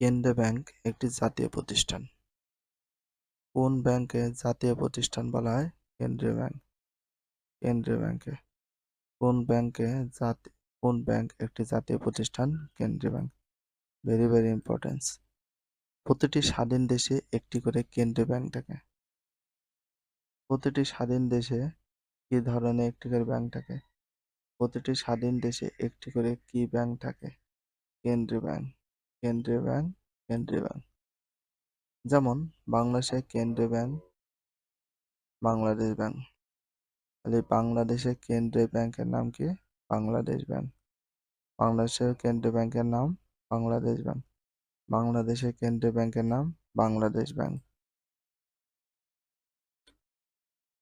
কেন্দ্রীয় ব্যাংক একটি জাতীয় প্রতিষ্ঠান। কোন ব্যাংকে জাতীয় প্রতিষ্ঠান বলা হয়? কেন্দ্রীয় ব্যাংক। কেন্দ্রীয় ব্যাংকে। কোন ব্যাংকে জাতি, কোন ব্যাংক একটি জাতীয় প্রতিষ্ঠান? কেন্দ্রীয় ব্যাংক। Very very importance. প্রতিটি স্বাধীন দেশে একটি করে কেন্দ্রীয় ব্যাংক থাকে। প্রতিটি স্বাধীন দেশে কি ধরনের একটি করে ব্যাংক থাকে? প্রতিটি স্বাধীন দেশে একটি করে কি ব্যাংক থাকে? কেন্দ্রীয় ব্যাংক। কেন্দ্রীয় ব্যাংক কেন্দ্রীয় ব্যাংক। যেমন বাংলাদেশের কেন্দ্রীয় ব্যাংক, বাংলাদেশ ব্যাংক। তাহলে বাংলাদেশের কেন্দ্রীয় ব্যাংকের নাম কি? বাংলাদেশ ব্যাংক। বাংলাদেশের কেন্দ্রীয় ব্যাংকের নাম বাংলাদেশ ব্যাংক। বাংলাদেশের কেন্দ্রীয় ব্যাংকের নাম বাংলাদেশ ব্যাংক।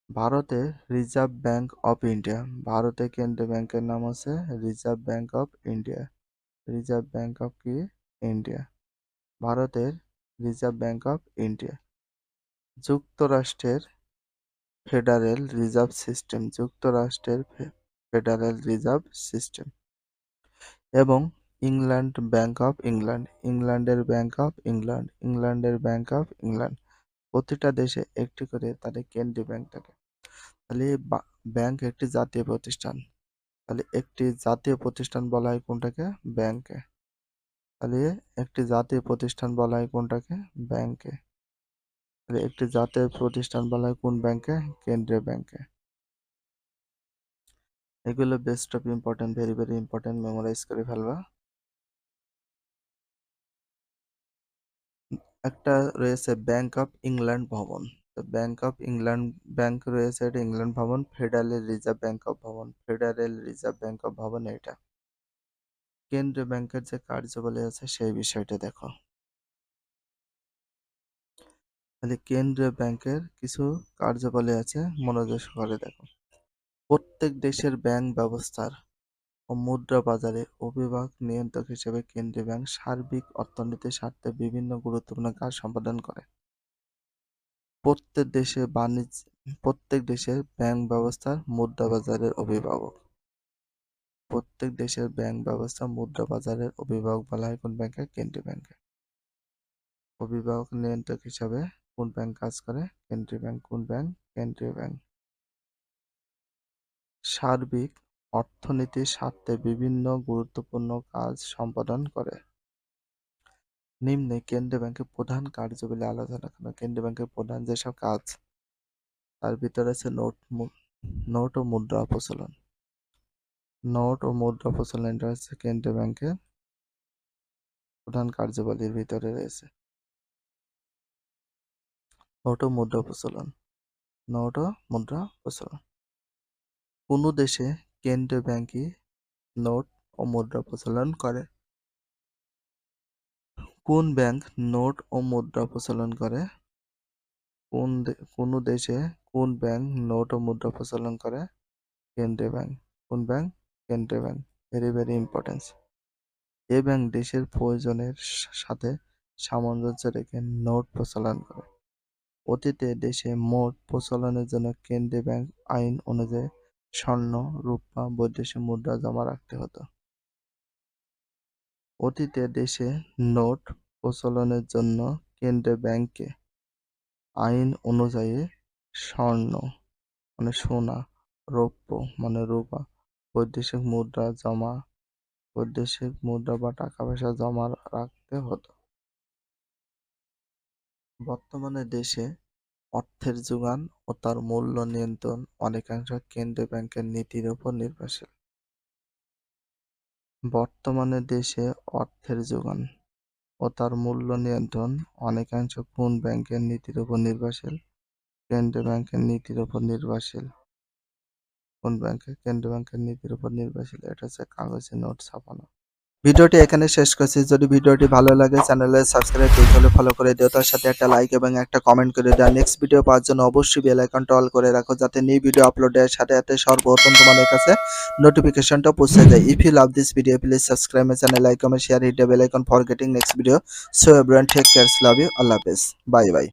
ভারতের রিজার্ভ ব্যাংক অফ ইন্ডিয়া। ভারতের কেন্দ্রীয় ব্যাংকের নাম হচ্ছে রিজার্ভ ব্যাংক অফ ইন্ডিয়া। রিজার্ভ ব্যাংক অফ কি? ইন্ডিয়া, ভারতের রিজার্ভ ব্যাঙ্ক অফ ইন্ডিয়া। যুক্তরাষ্ট্রের ফেডারেল রিজার্ভ সিস্টেম, যুক্তরাষ্ট্রের ফেডারেল রিজার্ভ সিস্টেম এবং ইংল্যান্ড ব্যাঙ্ক অফ ইংল্যান্ড, ইংল্যান্ডের ব্যাঙ্ক অফ ইংল্যান্ড, ইংল্যান্ডের ব্যাঙ্ক অফ ইংল্যান্ড। প্রতিটা দেশে একটি করে তাদের কেন্দ্রীয় ব্যাংক থাকে। তাহলে ব্যাংক একটি জাতীয় প্রতিষ্ঠান। তাহলে একটি জাতীয় প্রতিষ্ঠান বলা হয় কোনটাকে? ব্যাংকে তাহলে একটি জাতীয় প্রতিষ্ঠান বলা হয় কোনটাকে? ব্যাংকে তাহলে একটি জাতীয় প্রতিষ্ঠান বলা হয় কোন ব্যাংকে কেন্দ্রীয় ব্যাংকে এগুলো best of important very very important memorize করে ফেলবা। একটা রয়েছে ব্যাংক অফ ইংল্যান্ড ভবন। ব্যাংক অফ ইংল্যান্ড ব্যাংক রয়েছে এটা ইংল্যান্ড ভবন ফেডারেল রিজার্ভ ব্যাংক অফ ভবন। ফেডারেল রিজার্ভ ব্যাংক অফ ভবন এটা। কেন্দ্রীয় ব্যাংকের যে কার্যাবলী আছে সেই বিষয়টা দেখো। তাহলে কেন্দ্রীয় ব্যাংকের কিছু কার্যাবলী আছে, মনোযোগ সহকারে দেখো। প্রত্যেক দেশের ব্যাংক ব্যবস্থার ও মুদ্রা বাজারে অভিভাবক নিয়ন্ত্রক হিসেবে কেন্দ্রীয় ব্যাংক সার্বিক অর্থনীতির স্বার্থে বিভিন্ন গুরুত্বপূর্ণ কাজ সম্পাদন করে। প্রত্যেক দেশে বাণিজ্য, প্রত্যেক দেশের ব্যাংক ব্যবস্থার মুদ্রা বাজারের অভিভাবক। প্রত্যেক দেশের ব্যাংক ব্যবস্থা মুদ্রা বাজারের অভিভাবক বলা হয় কোন ব্যাংকে কেন্দ্রীয় ব্যাংকে অভিভাবক নিয়ন্ত্রক হিসাবে কোন ব্যাংক কাজ করে? কেন্দ্রীয় ব্যাংক কোন ব্যাংক কেন্দ্রীয় ব্যাংক সার্বিক অর্থনীতির স্বার্থে বিভিন্ন গুরুত্বপূর্ণ কাজ সম্পাদন করে। নিম্নে কেন্দ্রীয় ব্যাংকের প্রধান কার্যাবলী আলোচনা করা। কেন্দ্রীয় ব্যাংকের প্রধান যেসব কাজ, তার ভিতরে আছে নোট নোট ও মুদ্রা প্রচলন। নোট ও মুদ্রা প্রচলন হচ্ছে কেন্দ্রীয় ব্যাংকের প্রধান কার্যাবলীর ভিতরে রয়েছে। নোট ও মুদ্রা প্রচলন। নোট ও মুদ্রা প্রচলন। কোন দেশে কেন্দ্রীয় ব্যাংকই নোট ও মুদ্রা প্রচলন করে? কোন ব্যাংক নোট ও মুদ্রা প্রচলন করে? কোন কোন দেশে কোন ব্যাংক নোট ও মুদ্রা প্রচলন করে? কেন্দ্রীয় ব্যাংক কোন ব্যাংক কেন্দ্রীয় ব্যাংক ভেরি ভেরি ইম্পর্টেন্স এ ব্যাংক দেশের প্রয়োজনের সাথে সামঞ্জস্য রেখে নোট প্রচলন করে। অতীতে দেশে মোট প্রচলনের জন্য কেন্দ্রীয় ব্যাংক আইন অনুযায়ী স্বর্ণ, রূপা, বৈদেশিক মুদ্রা জমা রাখতে হতো। অতীতে দেশে নোট প্রচলনের জন্য কেন্দ্রীয় ব্যাংকে আইন অনুযায়ী স্বর্ণ মানে সোনা, রৌপ্য মানে রূপা বৈদেশিক মুদ্রা জমা, বৈদেশিক মুদ্রা বা টাকা পয়সা জমা রাখতে হতো। বর্তমানে দেশে অর্থের যোগান ও তার মূল্য নিয়ন্ত্রণ অনেকাংশ কেন্দ্রীয় ব্যাংকের নীতির উপর নির্ভরশীল। বর্তমানে দেশে অর্থের যোগান ও তার মূল্য নিয়ন্ত্রণ অনেকাংশ কোন ব্যাংকের নীতির উপর নির্ভরশীল, কেন্দ্রীয় ব্যাংকের নীতির উপর নির্ভরশীল? কোন ব্যাংকের কেন্দ্রীয় ব্যাংকের নীতির উপর নির্ভরশীল, এটা হচ্ছে কাগজে নোট ছাপানো। ভিডিওটি এখানে শেষ করছি। যদি ভিডিওটি ভালো লাগে চ্যানেলে সাবস্ক্রাইব হলে ফলো করে দিও। তার সাথে একটা লাইক এবং একটা কমেন্ট করে দেওয়া নেক্সট ভিডিও পাওয়ার জন্য অবশ্যই বেল আইকনটা অল করে রাখো, যাতে নিউ ভিডিও আপলোডের সাথে সাথে সর্বপ্রথম তোমাদের কাছে নোটিফিকেশনটা পৌঁছে যায়। If you love this video please subscribe my channel like comment share hit bell icon for getting next video so everyone take cares love you আল্লাহ হাফেজ বাই বাই